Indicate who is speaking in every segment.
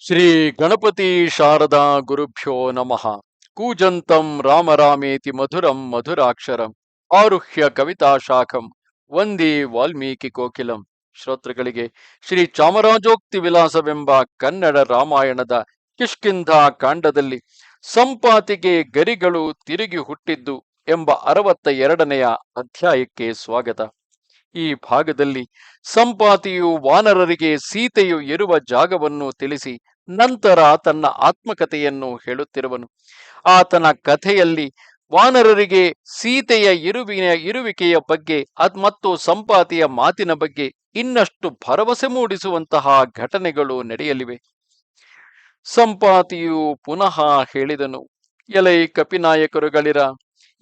Speaker 1: ಶ್ರೀ ಗಣಪತಿ ಶಾರದಾ ಗುರುಭ್ಯೋ ನಮಃ. ಕೂಜಂತಂ ರಾಮರಾಮೇತಿ ಮಧುರಂ ಮಧುರಾಕ್ಷರಂ. ಆರುಹ್ಯ ಕವಿತಾ ಶಾಖಂ. ವಂದೇ ವಾಲ್ಮೀಕಿ ಕೋಕಿಲಂ. ಶ್ರೋತೃಗಳಿಗೆ ಶ್ರೀ ಚಾಮರಾಜೋಕ್ತಿ ವಿಲಾಸವೆಂಬ ಕನ್ನಡ ರಾಮಾಯಣದ ಕಿಷ್ಕಿಂಧ ಕಾಂಡದಲ್ಲಿ ಸಂಪಾತಿಗೆ ಗರಿಗಳು ತಿರುಗಿ ಹುಟ್ಟಿದ್ದು ಎಂಬ ಅರವತ್ತ ಎರಡನೆಯ ಅಧ್ಯಾಯಕ್ಕೆ ಸ್ವಾಗತ. ಈ ಭಾಗದಲ್ಲಿ ಸಂಪಾತಿಯು ವಾನರರಿಗೆ ಸೀತೆಯು ಇರುವ ಜಾಗವನ್ನು ತಿಳಿಸಿ ನಂತರ ತನ್ನ ಆತ್ಮಕಥೆಯನ್ನು ಹೇಳುತ್ತಿರುವನು. ಆತನ ಕಥೆಯಲ್ಲಿ ವಾನರರಿಗೆ ಸೀತೆಯ ಇರುವಿನ ಇರುವಿಕೆಯ ಬಗ್ಗೆ ಅದ್ ಮತ್ತು ಸಂಪಾತಿಯ ಮಾತಿನ ಬಗ್ಗೆ ಇನ್ನಷ್ಟು ಭರವಸೆ ಮೂಡಿಸುವಂತಹ ಘಟನೆಗಳು ನಡೆಯಲಿವೆ. ಸಂಪಾತಿಯು ಪುನಃ ಹೇಳಿದನು, ಎಲೈ ಕಪಿನಾಯಕರುಗಳಿರ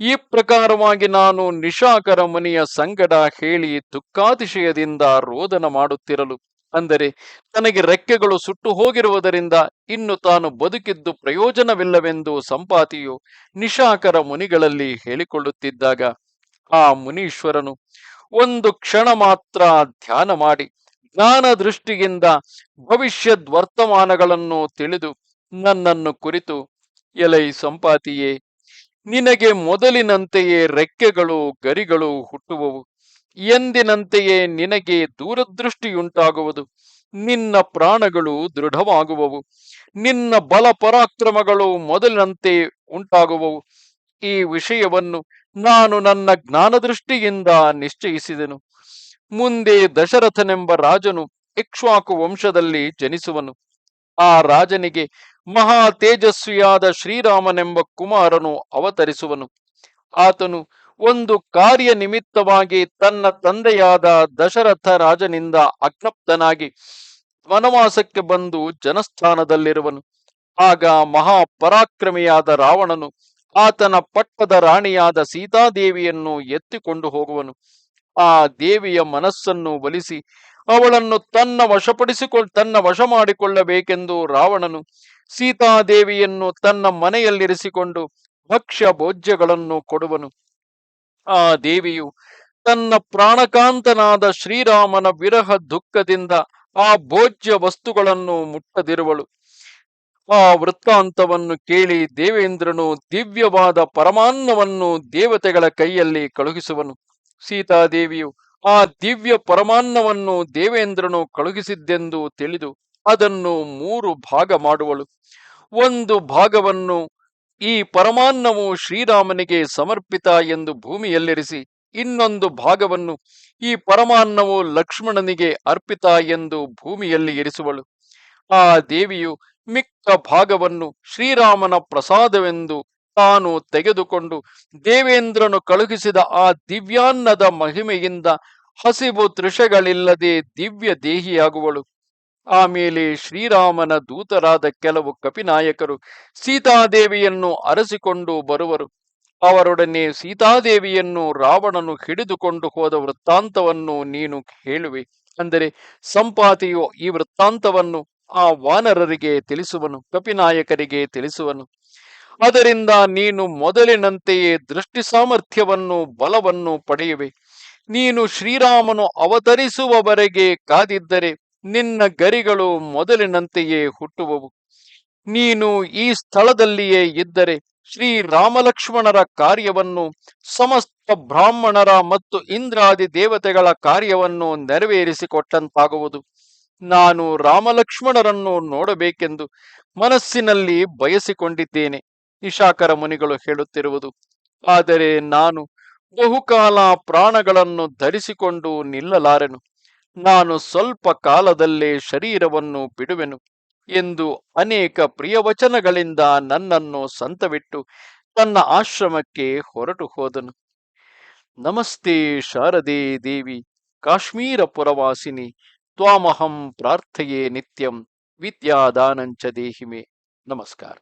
Speaker 1: ಈ ಪ್ರಕಾರವಾಗಿ ನಾನು ನಿಶಾಕರ ಮುನಿಯ ಸಂಗಡ ಹೇಳಿ ದುಃಖಾತಿಶಯದಿಂದ ರೋದನ ಮಾಡುತ್ತಿರಲು. ಅಂದರೆ ತನಗೆ ರೆಕ್ಕೆಗಳು ಸುಟ್ಟು ಹೋಗಿರುವುದರಿಂದ ಇನ್ನು ತಾನು ಬದುಕಿದ್ದು ಪ್ರಯೋಜನವಿಲ್ಲವೆಂದು ಸಂಪಾತಿಯು ನಿಶಾಕರ ಮುನಿಗಳಲ್ಲಿ ಹೇಳಿಕೊಳ್ಳುತ್ತಿದ್ದಾಗ, ಆ ಮುನೀಶ್ವರನು ಒಂದು ಕ್ಷಣ ಮಾತ್ರ ಧ್ಯಾನ ಮಾಡಿ ಜ್ಞಾನ ದೃಷ್ಟಿಯಿಂದ ಭವಿಷ್ಯದ್ ವರ್ತಮಾನಗಳನ್ನು ತಿಳಿದು ನನ್ನನ್ನು ಕುರಿತು, ಎಲೈ ಸಂಪಾತಿಯೇ ನಿನಗೆ ಮೊದಲಿನಂತೆಯೇ ರೆಕ್ಕೆಗಳು, ಗರಿಗಳು ಹುಟ್ಟುವವು. ಎಂದಿನಂತೆಯೇ ನಿನಗೆ ದೂರದೃಷ್ಟಿಯುಂಟಾಗುವುದು. ನಿನ್ನ ಪ್ರಾಣಗಳು ದೃಢವಾಗುವವು. ನಿನ್ನ ಬಲ ಪರಾಕ್ರಮಗಳು ಮೊದಲಿನಂತೆ ಉಂಟಾಗುವವು. ಈ ವಿಷಯವನ್ನು ನಾನು ನನ್ನ ಜ್ಞಾನದೃಷ್ಟಿಯಿಂದ ನಿಶ್ಚಯಿಸಿದೆನು. ಮುಂದೆ ದಶರಥನೆಂಬ ರಾಜನು ಇಕ್ಷ್ವಾಕು ವಂಶದಲ್ಲಿ ಜನಿಸುವನು. ಆ ರಾಜನಿಗೆ ಮಹಾ ತೇಜಸ್ವಿಯಾದ ಶ್ರೀರಾಮನೆಂಬ ಕುಮಾರನು ಅವತರಿಸುವನು. ಆತನು ಒಂದು ಕಾರ್ಯ ನಿಮಿತ್ತವಾಗಿ ತನ್ನ ತಂದೆಯಾದ ದಶರಥ ರಾಜನಿಂದ ಅಜ್ಞಪ್ತನಾಗಿ ವನವಾಸಕ್ಕೆ ಬಂದು ಜನಸ್ಥಾನದಲ್ಲಿರುವನು. ಆಗ ಮಹಾ ಪರಾಕ್ರಮಿಯಾದ ರಾವಣನು ಆತನ ಪಟ್ಟದ ರಾಣಿಯಾದ ಸೀತಾದೇವಿಯನ್ನು ಎತ್ತಿಕೊಂಡು ಹೋಗುವನು. ಆ ದೇವಿಯ ಮನಸ್ಸನ್ನು ಒಲಿಸಿ ಅವಳನ್ನು ತನ್ನ ವಶಪಡಿಸಿಕೊಳ್ ತನ್ನ ವಶ ಮಾಡಿಕೊಳ್ಳಬೇಕೆಂದು ರಾವಣನು ಸೀತಾದೇವಿಯನ್ನು ತನ್ನ ಮನೆಯಲ್ಲಿರಿಸಿಕೊಂಡು ಭಕ್ಷ್ಯ ಭೋಜ್ಯಗಳನ್ನು ಕೊಡುವನು. ಆ ದೇವಿಯು ತನ್ನ ಪ್ರಾಣಕಾಂತನಾದ ಶ್ರೀರಾಮನ ವಿರಹ ದುಃಖದಿಂದ ಆ ಭೋಜ್ಯ ವಸ್ತುಗಳನ್ನು ಮುಟ್ಟದಿರುವಳು. ಆ ವೃತ್ತಾಂತವನ್ನು ಕೇಳಿ ದೇವೇಂದ್ರನು ದಿವ್ಯವಾದ ಪರಮಾನ್ನವನ್ನು ದೇವತೆಗಳ ಕೈಯಲ್ಲಿ ಕಳುಹಿಸುವನು. ಸೀತಾದೇವಿಯು ಆ ದಿವ್ಯ ಪರಮಾನ್ನವನ್ನು ದೇವೇಂದ್ರನು ಕಳುಹಿಸಿದ್ದೆಂದು ತಿಳಿದು ಅದನ್ನು ಮೂರು ಭಾಗ ಮಾಡುವಳು. ಒಂದು ಭಾಗವನ್ನು ಈ ಪರಮಾನ್ನವು ಶ್ರೀರಾಮನಿಗೆ ಸಮರ್ಪಿತ ಎಂದು ಭೂಮಿಯಲ್ಲಿರಿಸಿ, ಇನ್ನೊಂದು ಭಾಗವನ್ನು ಈ ಪರಮಾನ್ನವು ಲಕ್ಷ್ಮಣನಿಗೆ ಅರ್ಪಿತ ಎಂದು ಭೂಮಿಯಲ್ಲಿ ಇರಿಸುವಳು. ಆ ದೇವಿಯು ಮಿಕ್ಕ ಭಾಗವನ್ನು ಶ್ರೀರಾಮನ ಪ್ರಸಾದವೆಂದು ತಾನು ತೆಗೆದುಕೊಂಡು ದೇವೇಂದ್ರನು ಕಳುಹಿಸಿದ ಆ ದಿವ್ಯಾನ್ನದ ಮಹಿಮೆಯಿಂದ ಹಸಿವು ತೃಷಗಳಿಲ್ಲದೆ ದಿವ್ಯ ದೇಹಿಯಾಗುವಳು. ಆಮೇಲೆ ಶ್ರೀರಾಮನ ದೂತರಾದ ಕೆಲವು ಕಪಿನಾಯಕರು ಸೀತಾದೇವಿಯನ್ನು ಅರಸಿಕೊಂಡು ಬರುವರು. ಅವರೊಡನೆ ಸೀತಾದೇವಿಯನ್ನು ರಾವಣನು ಹಿಡಿದುಕೊಂಡು ಹೋದ ವೃತ್ತಾಂತವನ್ನು ನೀನು ಹೇಳುವೆ ಅಂದರೆ ಸಂಪಾತಿಯು ಈ ವೃತ್ತಾಂತವನ್ನು ಆ ವಾನರರಿಗೆ ತಿಳಿಸುವನು, ಕಪಿನಾಯಕರಿಗೆ ತಿಳಿಸುವನು. ಅದರಿಂದ ನೀನು ಮೊದಲಿನಂತೆಯೇ ದೃಷ್ಟಿ ಸಾಮರ್ಥ್ಯವನ್ನು ಬಲವನ್ನು ಪಡೆಯುವೆ. ನೀನು ಶ್ರೀರಾಮನು ಅವತರಿಸುವವರೆಗೆ ಕಾದಿದ್ದರೆ ನಿನ್ನ ಗರಿಗಳು ಮೊದಲಿನಂತೆಯೇ ಹುಟ್ಟುವವು. ನೀನು ಈ ಸ್ಥಳದಲ್ಲಿಯೇ ಇದ್ದರೆ ಶ್ರೀ ರಾಮಲಕ್ಷ್ಮಣರ ಕಾರ್ಯವನ್ನು, ಸಮಸ್ತ ಬ್ರಾಹ್ಮಣರ ಮತ್ತು ಇಂದ್ರಾದಿ ದೇವತೆಗಳ ಕಾರ್ಯವನ್ನು ನೆರವೇರಿಸಿಕೊಟ್ಟಂತಾಗುವುದು. ನಾನು ರಾಮಲಕ್ಷ್ಮಣರನ್ನು ನೋಡಬೇಕೆಂದು ಮನಸ್ಸಿನಲ್ಲಿ ಬಯಸಿಕೊಂಡಿದ್ದೇನೆ ನಿಶಾಕರ ಮುನಿಗಳು ಹೇಳುತ್ತಿರುವುದು. ಆದರೆ ನಾನು ಬಹುಕಾಲ ಪ್ರಾಣಗಳನ್ನು ಧರಿಸಿಕೊಂಡು ನಿಲ್ಲಲಾರೆನು. ನಾನು ಸ್ವಲ್ಪ ಕಾಲದಲ್ಲೇ ಶರೀರವನ್ನು ಬಿಡುವೆನು ಎಂದು ಅನೇಕ ಪ್ರಿಯವಚನಗಳಿಂದ ನನ್ನನ್ನು ಸಂತವಿಟ್ಟು ತನ್ನ ಆಶ್ರಮಕ್ಕೆ ಹೊರಟು ಹೋದನು. ನಮಸ್ತೆ ಶಾರದೆ ದೇವಿ, ಕಾಶ್ಮೀರ ಪುರವಾಸಿನಿ, ತ್ವಾಮಹಂ ಪ್ರಾರ್ಥೆಯೇ ನಿತ್ಯಂ, ವಿದ್ಯಾದಾನಂಚ ದೇಹಿಮೆ. ನಮಸ್ಕಾರ.